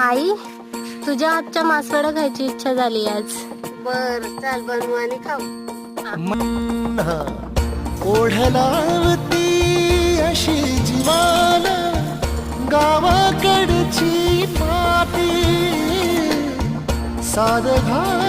आई तुझ्या आजच्या मासवड्या खायची इच्छा झाली आज. बर चाल बनवू आणि खाऊ. ओढलावती अशी जीवान गावाकडची माती. साध घालती